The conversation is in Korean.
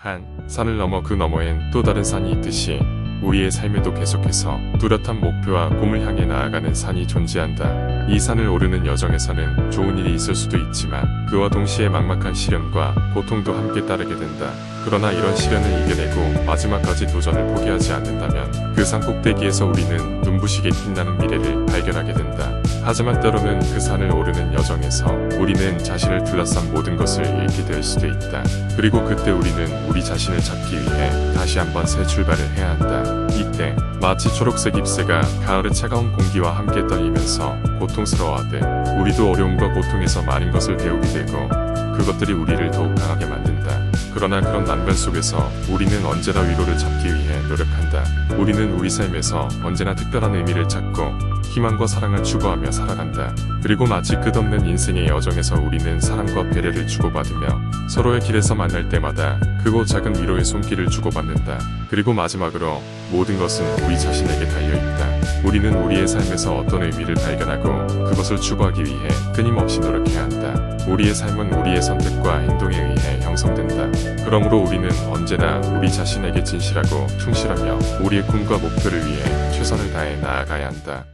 한 산을 넘어 그 너머엔 또 다른 산이 있듯이 우리의 삶에도 계속해서 뚜렷한 목표와 꿈을 향해 나아가는 산이 존재한다. 이 산을 오르는 여정에서는 좋은 일이 있을 수도 있지만 그와 동시에 막막한 시련과 고통도 함께 따르게 된다. 그러나 이런 시련을 이겨내고 마지막까지 도전을 포기하지 않는다면 그 산 꼭대기에서 우리는 눈부시게 빛나는 미래를 발견하게 된다. 하지만 때로는 그 산을 오르는 여정에서 우리는 자신을 둘러싼 모든 것을 잃게 될 수도 있다. 그리고 그때 우리는 우리 자신을 찾기 위해 다시 한번 새 출발을 해야 한다. 이때 마치 초록색 잎새가 가을의 차가운 공기와 함께 떨리면서 고통스러워하듯 우리도 어려움과 고통에서 많은 것을 배우게 되고 그것들이 우리를 더욱 강하게 만든다. 그러나 그런 난관 속에서 우리는 언제나 위로를 찾기 위해 노력한다. 우리는 우리 삶에서 언제나 특별한 의미를 찾고 희망과 사랑을 추구하며 살아간다. 그리고 마치 끝없는 인생의 여정에서 우리는 사랑과 배려를 주고받으며 서로의 길에서 만날 때마다 크고 작은 위로의 손길을 주고받는다. 그리고 마지막으로 모든 것은 우리 자신에게 달려있다. 우리는 우리의 삶에서 어떤 의미를 발견하고 그것을 추구하기 위해 끊임없이 노력해야 한다. 우리의 삶은 우리의 선택과 행동에 의해 형성된다. 그러므로 우리는 언제나 우리 자신에게 진실하고 충실하며 우리의 꿈과 목표를 위해 최선을 다해 나아가야 한다.